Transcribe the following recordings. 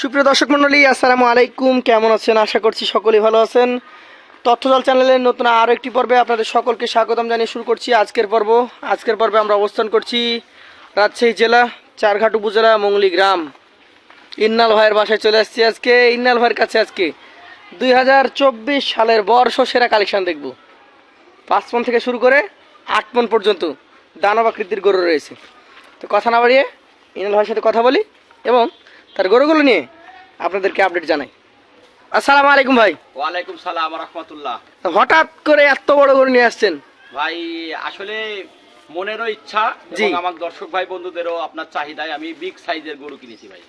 সুপ্রিয় দর্শক মণ্ডলী আসসালামু আলাইকুম। কেমন আছেন? আশা করছি সকলেই ভালো আছেন। তথ্যদল চ্যানেলের নতুন আরও একটি পর্বে আপনাদের সকলকে স্বাগতম জানিয়ে শুরু করছি আজকের পর্ব। আজকের পর্বে আমরা অবস্থান করছি রাজশাহী জেলা, চারঘাট উপজেলা, মঙ্গলি গ্রাম। ইন্নাল ভাইয়ের বাসায় চলে আসছি আজকে। ইন্নাল ভাইয়ের কাছে আজকে দুই হাজার চব্বিশ সালের বর্ষ সেরা কালেকশন দেখব। পাঁচ মন থেকে শুরু করে আট মন পর্যন্ত দানব আকৃতির গরু রয়েছে। তো কথা না বাড়িয়ে ইন্নাল ভাইয়ের সাথে কথা বলি এবং তার গরুগুলো নিয়ে আপনাদেরকে আপডেট জানাই। আসসালামু আলাইকুম ভাই। ওয়ালাইকুম সালাম রহমতুল্লাহ। হঠাৎ করে এত বড় গরু নিয়ে আসছেন। ভাই আসলে মনেরও ইচ্ছা এবং আমার দর্শক ভাই বন্ধুদেরও আপনার চাহিদায় আমি বিগ সাইজের গরু কিনেছি ভাই।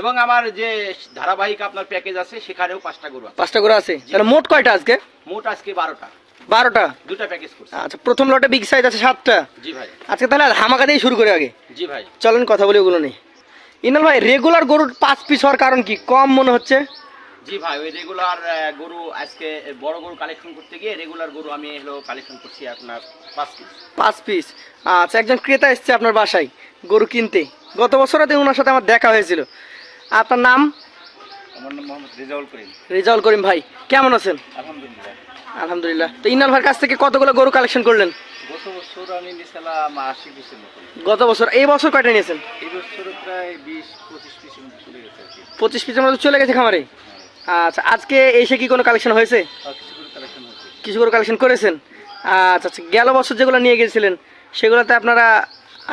এবং আমার যে ধারাবাহিক আপনার প্যাকেজ আছে সেখানেও পাঁচটা গরু আছে। পাঁচটা গরু আছে। তাহলে মোট কয়টা আজকে? মোট আজকে বারোটা। বারোটা? দুটা প্যাকেজ করছি। আচ্ছা প্রথম লটে বিগ সাইজ আছে সাতটা। জি ভাই। আজকে তাহলে হামাকা দিয়ে শুরু করে আগে। জি ভাই। চলেন কথা বলি ওগুলো নিয়ে। ইনাল ভাই রেগুলার গরুর পাঁচ পিস হওয়ার কারণ কি? কম মনে হচ্ছে? জি ভাই ওই রেগুলার গরু আজকে বড় গরু কালেকশন করতে গিয়ে রেগুলার গরু আমি হলো কালেকশন করছি আপনার পাঁচ পিস পাঁচ পিস আচ্ছা একজন ক্রেতা এসছে আপনার বাসায় গরু কিনতে। গত বছরাতে ওনার সাথে আমার দেখা হয়েছিল। আপনার নাম? আমার নাম মোহাম্মদ রেজাউল করিম। রেজাউল করিম ভাই কেমন আছেন? আলহামদুলিল্লাহ। আলহামদুলিল্লাহ। তো ইনাল ভাইয়ের কাছ থেকে কতগুলো গরু কালেকশন করলেন? গত বছর আমি নিয়েছিলাম আশি পিসের মতন। গত বছর এই বছর কয়টা নিয়েছেন? এই বছর প্রায় বিশ পঁচিশ পিসের মতো চলে গেছে পঁচিশ পিসের মতো চলে গেছে খামারে? আচ্ছা আজকে এসে কি কোনো কালেকশন হয়েছে? কিছু করে কালেকশন কিছু করেছেন? আচ্ছা আচ্ছা গেল বছর যেগুলো নিয়ে গেছিলেন সেগুলোতে আপনারা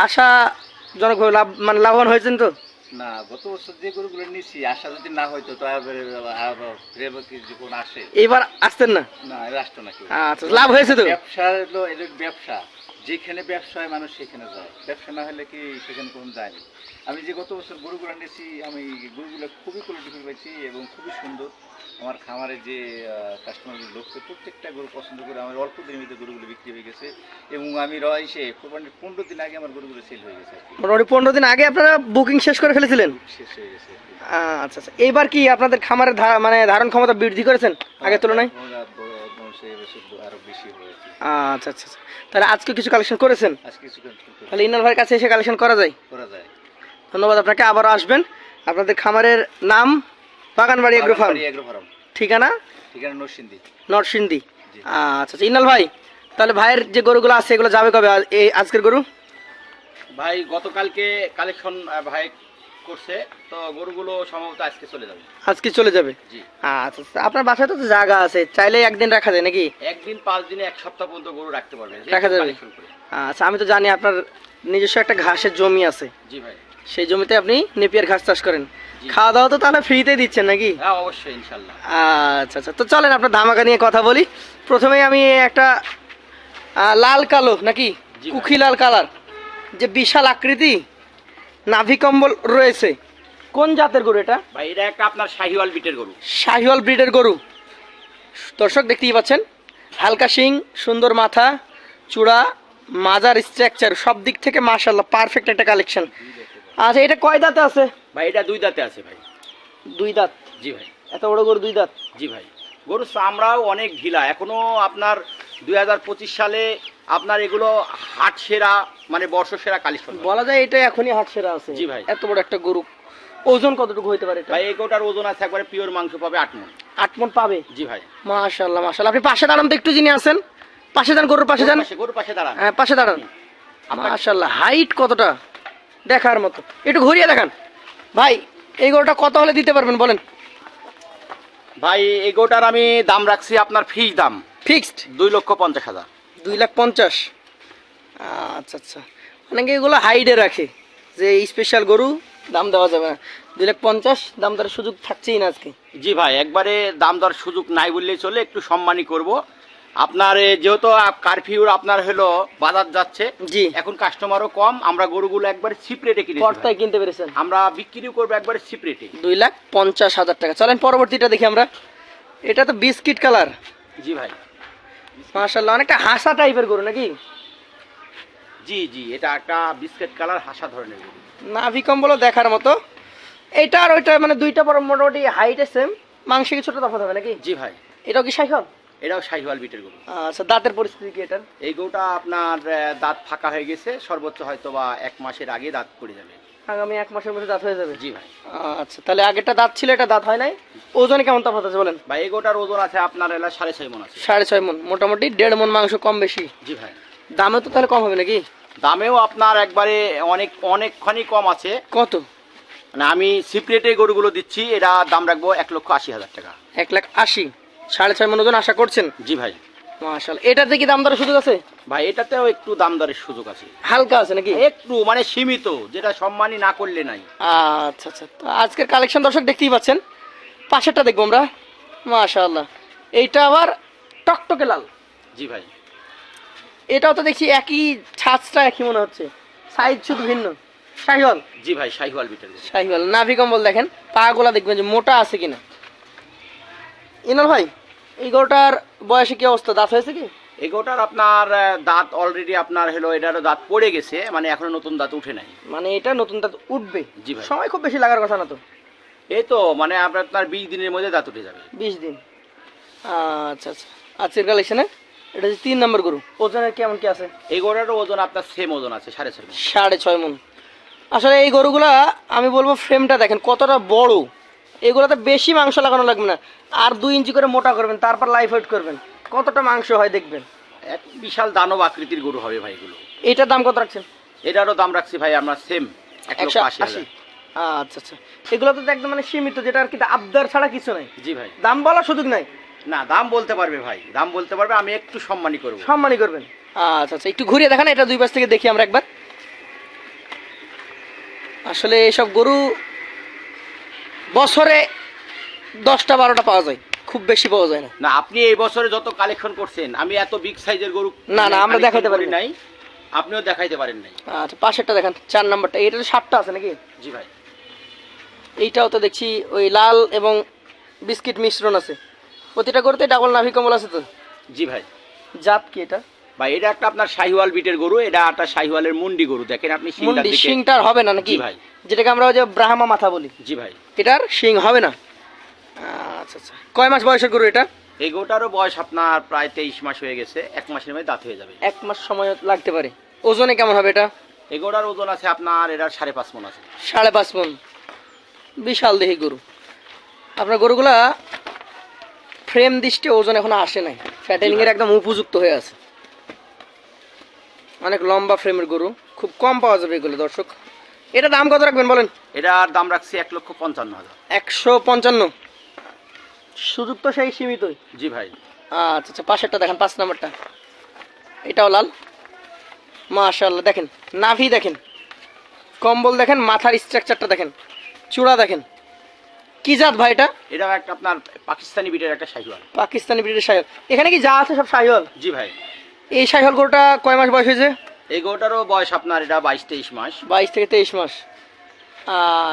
আশাজনকভাবে লাভ মানে লাভবান হয়েছেন তো? না গত বছর যে গরুগুলো নিছি আশা যদি না হয়তো তো আসে? এবার আসতেন না? না রাষ্ট্র নাকি আচ্ছা লাভ হয়েছে তো? ব্যবসা হলো এটা ব্যবসা। যেখানে ব্যবসা হয় মানুষ সেখানে যায়। ব্যবসা না হলে কি সেখানে কোনো যায়নি আমি যে গত বছর গরুগুলো নিয়েছি আমি গরুগুলো খুবই কোয়ালিটিফুল পাইছি এবং খুবই সুন্দর। আমার খামারে যে কাস্টমারগুলো লোকছে প্রত্যেকটা গরু পছন্দ করে আমার অল্প দিনের মধ্যে গরুগুলো বিক্রি হয়ে গেছে এবং আমি রয়েছে কোরবানির পনেরো দিন আগে আমার গরুগুলো সেল হয়ে গেছে মোটামুটি পনেরো দিন আগে আপনারা বুকিং শেষ করে ফেলেছিলেন? শেষ হয়ে গেছে আচ্ছা আচ্ছা। এইবার কি আপনাদের খামারের মানে ধারণ ক্ষমতা বৃদ্ধি করেছেন আগের তুলনায়? বংশে এবছর আরও বেশি হয়েছে। আচ্ছা আচ্ছা আচ্ছা। তাহলে আজকে কিছু কালেকশন করেছেন? তাহলে ইনাল ভাইয়ের কাছে এসে কালেকশন করা যায়। করা যায়। ধন্যবাদ আপনাকে আবারও আসবেন। আপনাদের খামারের নাম Baganbari agro farm. Baganbari agro farm. ঠিকানা? ঠিকানা নরসিংদী। নরসিংদী। আচ্ছা আচ্ছা ইনাল ভাই তাহলে ভাইয়ের যে গরুগুলো আছে এগুলো যাবে কবে? এই আজকের গরু? ভাই গতকালকে কালেকশন ভাই করছে তো গরুগুলো সম্ভবত আজকে চলে যাবে। আজকে চলে যাবে? জি। আচ্ছা আচ্ছা। আপনার বাসায় তো জায়গা আছে চাইলে একদিন রাখা যায় নাকি? একদিন পাঁচ দিনে এক সপ্তাহ পর্যন্ত গরু রাখতে পারবেন রাখা যাবে। আচ্ছা আমি তো জানি আপনার নিজস্ব একটা ঘাসের জমি আছে। জি ভাই। সেই জমিতে আপনি নেপিয়ার ঘাস চাষ করেন। খাওয়া দাওয়া তো তাহলে ফ্রিতে দিচ্ছেন নাকি? হ্যাঁ অবশ্যই ইনশাল্লাহ। আচ্ছা আচ্ছা তো চলেন আপনার ধামাকা নিয়ে কথা বলি। প্রথমেই আমি একটা লাল কালো নাকি? কুখি লাল কালার। যে বিশাল আকৃতি। নাভি কম্বল রয়েছে। কোন জাতের গরু এটা? ভাই এটা একটা আপনার শাহিওয়াল বিটের গরু। শাহিওয়াল ব্রিডের গরু। দর্শক দেখতেই পাচ্ছেন হালকা শিং সুন্দর মাথা চূড়া মাজার স্ট্রাকচার সব দিক থেকে মাশাল্লাহ পারফেক্ট একটা কালেকশন আচ্ছা এটা কয় দাঁতে আছে? ভাই এটা দুই দাঁতে আছে ভাই। দুই দাঁত? জি ভাই। এত বড় গরু দুই দাঁত? জি ভাই। গরু চামড়াও অনেক ঢিলা। এখনও আপনার দুই হাজার পঁচিশ সালে আপনার এগুলো হাট সেরা মানে বর্ষ সেরা কালেকশন বলা যায় এটা এখনই হাট সেরা আছে। জি ভাই। এত বড় একটা গরু। ওজন কতটুকু হইতে পারে ভাই এই গরুটার ওজন আছে একবারে পিওর মাংস পাবে আট মন। আট মন পাবে? জি ভাই। মাশাল্লাহ মাশাল্লাহ আপনি পাশে দাঁড়ান তো একটু যিনি আছেন। পাশে দাঁড়ান গরুর পাশে যান। গরুর পাশে- দাঁড়ান। হ্যাঁ পাশে দাঁড়ান। মাশাল্লাহ হাইট কতটা? দেখার মতো। একটু ঘুরিয়ে দেখান। ভাই এই গরুটা কত হলে দিতে পারবেন বলেন? ভাই এই গরুটার আমি দাম রাখছি আপনার ফিস দাম। ফিক্সড দুই লক্ষ পঞ্চাশ হাজার। দুই লাখ পঞ্চাশ। আচ্ছা আচ্ছা। অনেকে এগুলো হাইডে রাখে যে স্পেশাল গরু দাম দেওয়া যাবে না। দুই লাখ পঞ্চাশ দাম দেওয়ার সুযোগ থাকছেই না আজকে। জি ভাই একবারে দাম দর সুযোগ নাই বললেই চলে একটু সম্মানই করব। আপনার যেহেতু কারফিউর আপনার হলো বাজার যাচ্ছে জি। এখন কাস্টমারও কম আমরা গরুগুলো একবারে চিপ রেটে কিনেছি ভাই। কর্তায় কিনতে পেরেছেন। আমরা বিক্রিও করব একবারে চিপ রেটে দুই লাখ পঞ্চাশ হাজার টাকা। চলেন পরবর্তীটা দেখি আমরা। এটা তো বিস্কিট কালার জি ভাই। মাশাল্লাহ অনেকটা হাসা টাইপের গরু নাকি? জি জি এটা একটা বিস্কিট কালার হাসা ধরনের গরু। নাভি কম্বলও দেখার মতো। এটা আর ওইটা মানে দুইটা বড় মোটামুটি হাইটে সেম মাংসে কিছুটা তফাৎ হবে নাকি? জি ভাই। এটাও কি সাইকেল এটাও শাহিওয়াল বিটের গরু। আচ্ছা দাঁতের পরিস্থিতি কি এটার? এই গরুটা আপনার দাঁত ফাঁকা হয়ে গেছে সর্বোচ্চ হয়তো বা এক মাসের আগে দাঁত পড়ে যাবে। আগামী এক মাসের মধ্যে দাঁত হয়ে যাবে। জি ভাই। আচ্ছা তাহলে আগেরটা দাঁত ছিল এটা দাঁত হয় নাই? ওজনে কেমন তফাৎ আছে বলেন? ভাই এগোটার ওজন আছে আপনার এলা সাড়ে ছয় মন আছে। সাড়ে ছয় মন মোটামুটি দেড় মন মাংস কম বেশি। জি ভাই। দামে তো তাহলে কম হবে নাকি? দামেও আপনার একবারে অনেক অনেকখানি কম আছে। কত? মানে আমি সিপ্রেটে গরুগুলো দিচ্ছি এটা দাম রাখব এক লক্ষ আশি হাজার টাকা। এক লাখ আশি সাড়ে ছয় মন ওজন আশা করছেন? জি ভাই। মাশাল এটাতে কি দাম দরের সুযোগ আছে? ভাই এটাতেও একটু দাম দরের সুযোগ আছে। হালকা আছে নাকি? একটু মানে সীমিত যেটা সম্মানই না করলে নাই। আচ্ছা আচ্ছা। তো আজকের কালেকশন দর্শক দেখতেই পাচ্ছেন। পাশেরটা দেখব আমরা। এইটা আবার টকটকে লাল। জি ভাই। এটাও তো দেখছি একই ছাঁচটা একই মনে হচ্ছে। সাইজ শুধু ভিন্ন। শাহিওয়াল। জি ভাই শাহিওয়াল বিটের গরু শাহিওয়াল। নাভি কম্বল দেখেন। পাগুলা দেখবেন যে মোটা আছে কিনা। ইনাল ভাই এই গরুটার বয়সে কি অবস্থা? দাঁত হয়েছে কি? এগোটার আপনার দাঁত অলরেডি আপনার হলো এটারও দাঁত পড়ে গেছে মানে এখনও নতুন দাঁত উঠে নাই। মানে এটা নতুন দাঁত উঠবে? জি ভাই। সময় খুব বেশি লাগার কথা না তো? এই তো মানে আপনার আপনার বিশ দিনের মধ্যে দাঁত উঠে যাবে। বিশ দিন। আচ্ছা আচ্ছা। আজকের কালেকশনে? এটা হচ্ছে তিন নম্বর গরু। ওজনের কেমন কি আছে? এই গরুটারও ওজন আপনার সেম ওজন আছে সাড়ে ছয় সাড়ে ছয় মন। আসলে এই গরুগুলা আমি বলব ফ্রেমটা দেখেন কতটা বড়। এগুলোতে বেশি মাংস লাগানো লাগবে না। আর দুই ইঞ্চি করে মোটা করবেন তারপর লাইফ ওয়েট করবেন। কতটা মাংস হয় দেখবেন? এক বিশাল দানব আকৃতির গরু হবে ভাই এগুলো। এটার দাম কত রাখছেন? এটারও দাম রাখছি ভাই আমরা সেম একশো আশি? আচ্ছা আচ্ছা। এগুলো তো একদম মানে সীমিত যেটা আর কি আবদার ছাড়া কিছু নাই। জি ভাই। দাম বলার সুযোগ নাই? না দাম বলতে পারবে ভাই। দাম বলতে পারবে আমি একটু সম্মানই করব। সম্মানই করবেন। আচ্ছা আচ্ছা একটু ঘুরিয়ে দেখান এটা দুই পাশ থেকে দেখি আমরা একবার। আসলে এসব গরু বছরে দশটা বারোটা পাওয়া যায়। খুব বেশি পাওয়া যায় না। না আপনি এই বছরে যত কালেকশন করছেন আমি এত বিগ সাইজের গরু না, না, আমরা দেখাইতে পারি নাই আপনিও দেখাইতে পারেন নাই। আচ্ছা পাশেরটা দেখেন চার নাম্বারটা। এইটা সাতটা আছে নাকি? জি ভাই। এইটাও তো দেখছি ওই লাল এবং বিস্কিট মিশ্রণ আছে। প্রতিটা গরুতে ডাবল নাভি কমল আছে তো? জি ভাই। জাত কি এটা? ভাই এটা একটা আপনার শাহিওয়াল বিটের গরু এটা একটা শাহিওয়ালের মুন্ডি গরু। দেখেন আপনি মুন্ডি শিংটার হবে না নাকি? জি ভাই। যেটাকে আমরা ওই যে ব্রাহ্মা মাথা বলি। জি ভাই। এটার শিং হবে না? আচ্ছা আচ্ছা। কয় মাস বয়সের গরু এটা? এই গরুটারও বয়স আপনার প্রায় তেইশ মাস হয়ে গেছে। এক মাসের মধ্যে দাঁত হয়ে যাবে। এক মাস সময় লাগতে পারে। ওজনে কেমন হবে এটা? এই গরুটার ওজন আছে আপনার এটার সাড়ে পাঁচ মন আছে। সাড়ে পাঁচ মন। বিশাল দেহি গরু। আপনার গরুগুলা ফ্রেম দৃষ্টি ওজন এখন আসে নাই। ফ্যাটেনিং এর একদম উপযুক্ত হয়ে আছে। অনেক লম্বা ফ্রেমের গরু। খুব কম পাওয়া যাবে এগুলো দর্শক। এটা দাম কত রাখবেন বলেন? এটার দাম রাখছি এক লক্ষ পঞ্চান্ন হাজার। একশো পঞ্চান্ন। সুযোগ তো সেই সীমিতই। জি ভাই। আচ্ছা আচ্ছা পাশেরটা দেখেন পাঁচ নাম্বারটা। এটাও লাল। মাশাল্লাহ দেখেন নাভি দেখেন। কম্বল দেখেন মাথার স্ট্রাকচারটা দেখেন চূড়া দেখেন। কি জাত ভাই এটা? এটা একটা আপনার পাকিস্তানি বিটের একটা শাহিওয়াল। পাকিস্তানি ব্রিটিশ সাইহল এখানে কি যা আছে সব সাইহল জি ভাই। এই সাইহল গরুটা কয় মাস বয়স হয়েছে? এই গরুটারও বয়স আপনার এটা বাইশ তেইশ মাস। বাইশ থেকে তেইশ মাস।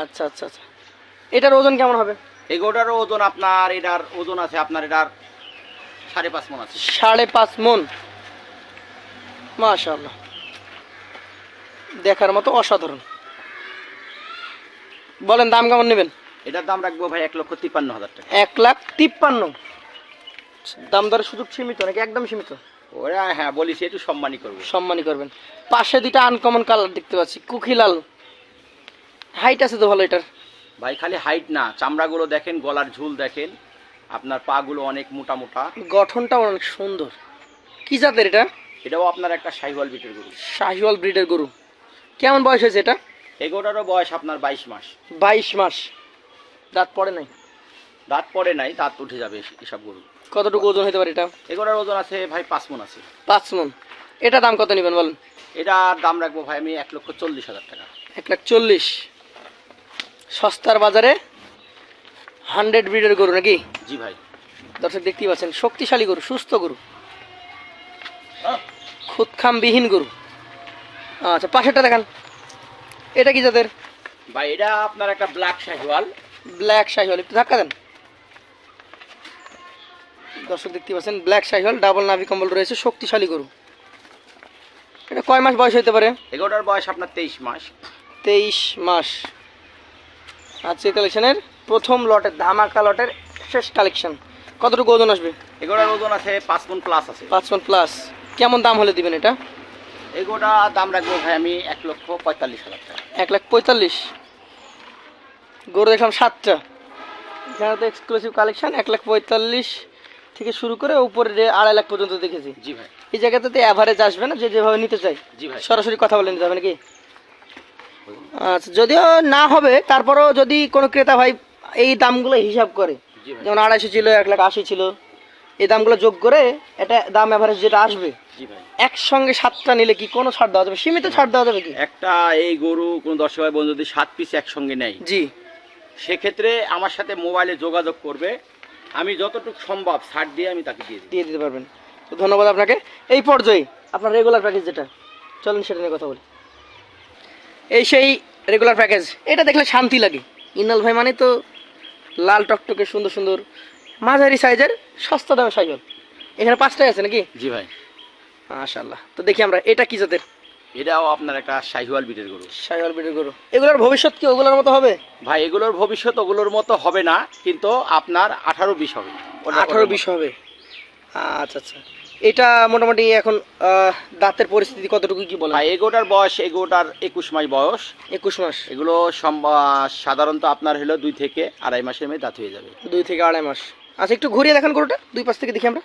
আচ্ছা আচ্ছা আচ্ছা। এটার ওজন কেমন হবে? এই গরুটারও ওজন আপনার এটার ওজন আছে আপনার এটার সাড়ে পাঁচ মন আছে। সাড়ে পাঁচ মন। মাশাল্লাহ দেখার মতো অসাধারণ। বলেন দাম কেমন নেবেন? এটার দাম রাখব ভাই এক লক্ষ তিপ্পান্ন হাজার টাকা। এক লাখ তিপ্পান্ন। দাম দরের সুযোগ সীমিত নাকি একদম সীমিত? ওরা হ্যাঁ বলিস একটু সম্মানই করব। সম্মানই করবেন। পাশে দুইটা আনকমন কালার দেখতে পাচ্ছি কুখিলাল হাইট আছে তো ভালো এটার? ভাই খালি হাইট না চামড়াগুলো দেখেন গলার ঝুল দেখেন আপনার পাগুলো অনেক মোটা মোটা। গঠনটা অনেক সুন্দর। কি জাতের এটা? এটাও আপনার একটা শাহিওয়াল বিটের গরু। শাহিওয়াল ব্রিডের গরু। কেমন বয়স হয়েছে এটা? এই গরুটারও বয়স আপনার বাইশ মাস। বাইশ মাস। দাঁত পড়ে নাই? দাঁত পড়ে নাই দাঁত উঠে যাবে এস- এসব গরু। কতটুকু ওজন হতে পারে এটা? এগুলোর ওজন আছে ভাই পাঁচ মন আছে। পাঁচ মন। এটা দাম কত নেবেন বলেন? এটার দাম রাখব ভাই আমি এক লক্ষ চল্লিশ হাজার টাকা। এক লাখ চল্লিশ। সস্তার বাজারে হান্ড্রেড ব্রিডের গরু নাকি? জি ভাই। দর্শক দেখতেই পাচ্ছেন শক্তিশালী গরু সুস্থ গরু। খুদখামবিহীন গরু। আচ্ছা পাশেরটা দেখান। এটা কি যাদের ভাই এটা আপনার একটা ব্ল্যাক শাহিওয়াল। ব্ল্যাক শাহিওয়াল একটু ধাক্কা দেন। দর্শক দেখতে পাচ্ছেন ব্ল্যাক শাহিওয়াল ডাবল নাভি কম্বল রয়েছে শক্তিশালী গরু। এটা কয় মাস বয়স হতে পারে? এগারোটার বয়স আপনার তেইশ মাস। তেইশ মাস। আজকে কালেকশনের প্রথম লটের ধামাকা লটের শেষ কালেকশন কতটুকু ওজন আসবে? এগুলোর ওজন আছে পাঁচ মন প্লাস আছে। পাঁচ মন প্লাস কেমন দাম হলে দিবেন এটা? এগোটা দাম রাখব ভাই আমি এক লক্ষ পঁয়তাল্লিশ হাজার টাকা। এক লাখ পঁয়তাল্লিশ। গরু দেখলাম সাতটা। এখানে তো এক্সক্লুসিভ কালেকশন এক লাখ পঁয়তাল্লিশ। থেকে শুরু করে উপরে আড়াই লাখ পর্যন্ত দেখেছি। জি ভাই। এই জায়গাতে তো অ্যাভারেজ আসবে না? যে যেভাবে নিতে চাই। জি ভাই। সরাসরি কথা বলে নিতে হবে নাকি? আচ্ছা যদিও না হবে তারপরেও যদি কোনো ক্রেতা ভাই এই দামগুলো হিসাব করে যেমন আড়াইশো ছিল এক লাখ আশি ছিল এই দামগুলো যোগ করে এটা দাম অ্যাভারেজ যেটা আসবে একসঙ্গে সাতটা নিলে কি কোনো ছাড় দেওয়া যাবে? সীমিত ছাড় দেওয়া যাবে কি? একটা এই গরু কোনো দর্শক ভাই বন্ধু যদি সাত পিস একসঙ্গে নেয়। জি। সেক্ষেত্রে আমার সাথে মোবাইলে যোগাযোগ করবে। আমি যতটুকু সম্ভব ছাড় দিয়ে আমি তাকে দিয়ে দিই দিয়ে দিতে পারবেন। তো ধন্যবাদ আপনাকে। এই পর্যায়ে আপনার রেগুলার প্যাকেজ যেটা চলুন সেটা নিয়ে কথা বলি। এই সেই রেগুলার প্যাকেজ এটা দেখলে শান্তি লাগে। ইনাল ভাই মানে তো লাল টকটকে সুন্দর সুন্দর মাঝারি সাইজের সস্তা দামে সাইকেল এখানে পাঁচটাই আছে নাকি? জি ভাই। মাশাল্লাহ তো দেখি আমরা এটা কি জাতের? এটাও আপনার একটা শাহিওয়াল বিটের গরু। সাইকেল বিটের গরু। এগুলোর ভবিষ্যৎ কি? ওগুলোর মতো হবে? ভাই এগুলোর ভবিষ্যৎ ওগুলোর মতো হবে না কিন্তু আপনার আঠারো বিশ হবে। আঠারো বিশ হবে? আচ্ছা আচ্ছা। এটা মোটামুটি এখন দাঁতের পরিস্থিতি কতটুকু কি। বলে ভাই এগোটার বয়স এগোটার একুশ মাস বয়স। একুশ মাস। এগুলো সাধারণত আপনার হলো দুই থেকে আড়াই মাসের মেয়ে দাঁত হয়ে যাবে। দুই থেকে আড়াই মাস। আচ্ছা একটু ঘুরিয়ে দেখান গরুটা দুই পাশ থেকে দেখি আমরা।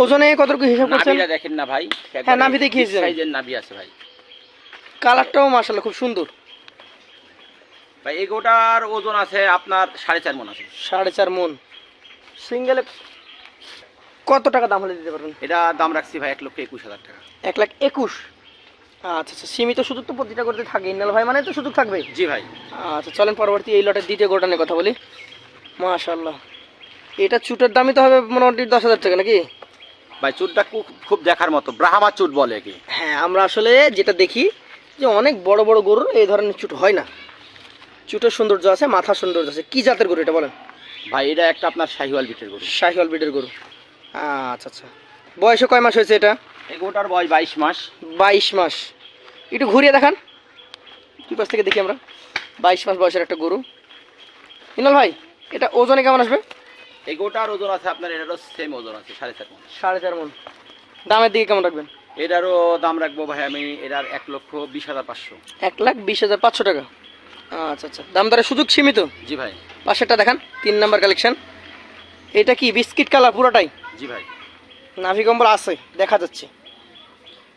ওজনে কতটুকু হিসাব করছেন? দেখেন না ভাই। হ্যাঁ, নাভি দেখিয়েছেন। সাইজের নাভি আছে ভাই। কালারটাও মাশাল্লাহ খুব সুন্দর। ভাই এগোটার ওজন আছে আপনার সাড়ে চার মন আছে। সাড়ে চার মন। সিঙ্গেলে কত টাকা দাম হলে দিতে পারবেন? এটা দাম রাখছি ভাই এক লক্ষ একুশ হাজার টাকা। এক লাখ একুশ? আচ্ছা আচ্ছা সীমিত সুযোগ তো প্রতিটা করতে থাকে ইন্নাল ভাই মানে তো সুযোগ থাকবে জি ভাই। আচ্ছা চলেন পরবর্তী এই লটের দ্বিতীয় গোটা নিয়ে কথা বলি। মাশাল্লাহ এটা চুটের দামই তো হবে মোটামুটি দশ হাজার টাকা নাকি? ভাই চুটটা খুব খুব দেখার মতো ব্রাহ্মা চুট বলে কি হ্যাঁ আমরা আসলে যেটা দেখি যে অনেক বড় বড় গরুর এই ধরনের চুট হয় না। চুটের সৌন্দর্য আছে মাথা সৌন্দর্য আছে। কি জাতের গরু এটা বলেন? ভাই এটা একটা আপনার শাহিওয়াল বিটের গরু। শাহিওয়াল ব্রিডের গরু। আচ্ছা আচ্ছা। বয়সে কয় মাস হয়েছে এটা? এগোটার বয়স বাইশ মাস। বাইশ মাস। একটু ঘুরিয়ে দেখান। কি পাশ থেকে দেখি আমরা। বাইশ মাস বয়সের একটা গরু। ইনাল ভাই এটা ওজনে কেমন আসবে? এগোটার ওজন আছে আপনার এটারও সেম ওজন আছে সাড়ে চার মন। সাড়ে চার মন। দামের দিকে কেমন রাখবেন? এটারও দাম রাখব ভাই আমি এটার এক লক্ষ বিশ হাজার পাঁচশো। এক লাখ বিশ হাজার পাঁচশো টাকা। আচ্ছা আচ্ছা। দাম দরে সুযোগ সীমিত? জি ভাই। পাশেরটা দেখান তিন নাম্বার কালেকশন এটা কি বিস্কিট কালার পুরোটাই? জি ভাই। নাভি কম্বল আছে দেখা যাচ্ছে।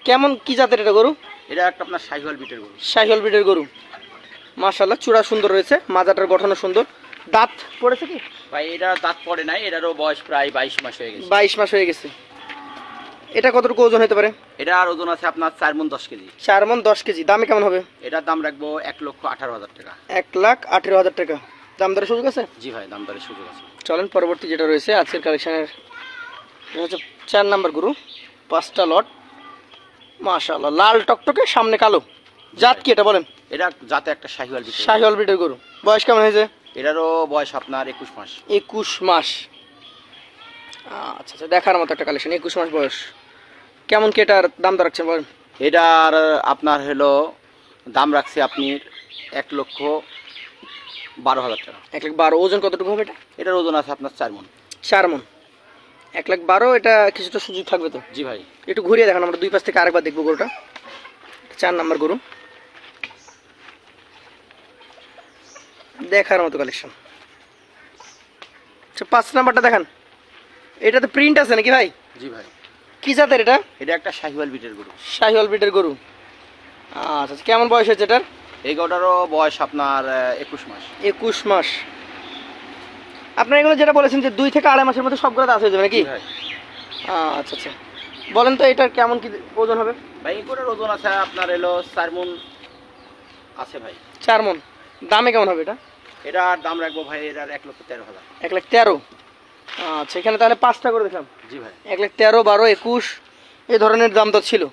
কেমন কি জাতের এটা গরু? এটা একটা আপনার শাহিওয়াল বিটের গরু। শাহিওয়াল বিটের গরু। মাশাল্লাহ চূড়া সুন্দর রয়েছে মাজাটার গঠনও সুন্দর। দাঁত পড়েছে কি? ভাই এটা দাঁত পড়ে নাই এটারও বয়স প্রায় বাইশ মাস হয়ে গেছে। বাইশ মাস হয়ে গেছে। এটা কতটুকু ওজন হতে পারে? এটার ওজন আছে আপনার চার মন দশ কেজি। চার মন দশ কেজি। দামে কেমন হবে? এটার দাম রাখব এক লক্ষ আঠারো হাজার টাকা। এক লাখ আঠেরো হাজার টাকা। দাম দরের সুযোগ আছে? জি ভাই দাম দরের সুযোগ আছে। চলেন পরবর্তী যেটা রয়েছে আজকের কালেকশনের এটা হচ্ছে চার নাম্বার গুরু পাঁচটা লট। মাশাল্লাহ লাল টকটকে সামনে কালো। জাত কি এটা বলেন? এটা যাতে একটা শাহিওয়াল। শাহিওয়াল ব্রিডের গরু। বয়স কেমন হয়েছে? এটারও বয়স আপনার একুশ মাস। একুশ মাস। আচ্ছা আচ্ছা দেখার মতো একটা কালেকশন একুশ মাস বয়স। কেমন কি এটার দাম দর রাখছেন বলেন এটার আপনার হলো দাম রাখছে আপনি এক লক্ষ বারো হাজার টাকা। এক লাখ বারো ওজন কতটুকু হবে এটা? এটার ওজন আছে আপনার চার মন। চার মন। এক লাখ বারো এটা কিছুটা সুযোগ থাকবে তো? জি ভাই। একটু ঘুরিয়ে দেখান আমরা দুই পাশ থেকে আরেকবার দেখব গরুটা। চার নাম্বার গরু। দেখার মতো কালেকশন আচ্ছা পাঁচ নাম্বারটা দেখান। এটাতে প্রিন্ট আছে নাকি ভাই? জি ভাই। কি জাতের এটা? এটা একটা শাহিওয়াল বিটের গরু। শাহিওয়াল ব্রিডের গরু। আচ্ছা আচ্ছা, কেমন বয়স হয়েছে এটার? এই গরুটারও বয়স আপনার একুশ মাস। একুশ মাস। আপনার এগুলো যেটা বলেছেন যে দুই থেকে আড়াই মাসের মধ্যে সবগুলো দাঁত হয়ে যাবে নাকি? আচ্ছা আচ্ছা। বলেন তো এটার কেমন কি ওজন হবে? ভাই গরুর ওজন আছে আপনার এলো চার মন আছে ভাই। চার মন। দামে কেমন হবে এটা? এটার দাম রাখব ভাই এটার এক লক্ষ তেরো হাজার। এক লাখ তেরো। আচ্ছা এখানে তাহলে পাঁচটা করে দেখলাম জি ভাই। এক লাখ তেরো বারো একুশ এই ধরনের দাম দর ছিল।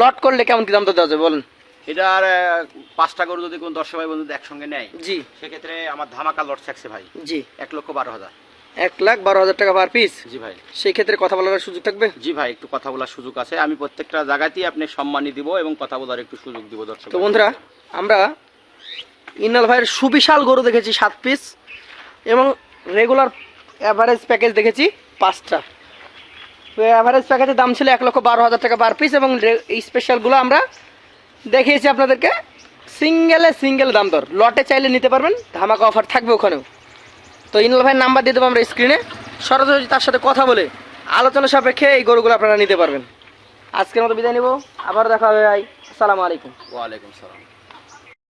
লট করলে কেমন কি দাম দর দেওয়া যাবে বলেন। এটার আহ, পাঁচটা গরু যদি কোনো দর্শক ভাই বন্ধু একসঙ্গে নেয় জি। সেক্ষেত্রে আমার ধামাকা লট থাকছে ভাই। জি। এক লক্ষ বারো হাজার। এক লাখ বারো হাজার টাকা পার পিস জি ভাই। সেই ক্ষেত্রে কথা বলার সুযোগ থাকবে? জি ভাই একটু কথা বলার সুযোগ আছে। আমি প্রত্যেকটা জায়গাতেই আপনি সম্মানই দিব এবং কথা বলার একটু সুযোগ দিব দর্শক তো বন্ধুরা আমরা ইন্নাল ভাইয়ের সুবিশাল গরু দেখেছি সাত পিস এবং রেগুলার অ্যাভারেজ প্যাকেজ দেখেছি পাঁচটা। অ্যাভারেজ প্যাকেজের দাম ছিল এক লক্ষ বারো হাজার টাকা পার পিস এবং স্পেশালগুলো আমরা দেখিয়েছি আপনাদেরকে। সিঙ্গেলে সিঙ্গেল দাম দর। লটে চাইলে নিতে পারবেন, ধামাকা অফার থাকবে ওখানেও। তো ইনল ভাইয়ের নাম্বার দিয়ে দেবো আমরা স্ক্রিনে সরাসরি তার সাথে কথা বলে আলোচনা সাপেক্ষে এই গরুগুলো আপনারা নিতে পারবেন। আজকের মতো বিদায় নিব আবার দেখা হবে ভাই। আসসালামু আলাইকুম। ওয়ালাইকুম সালাম।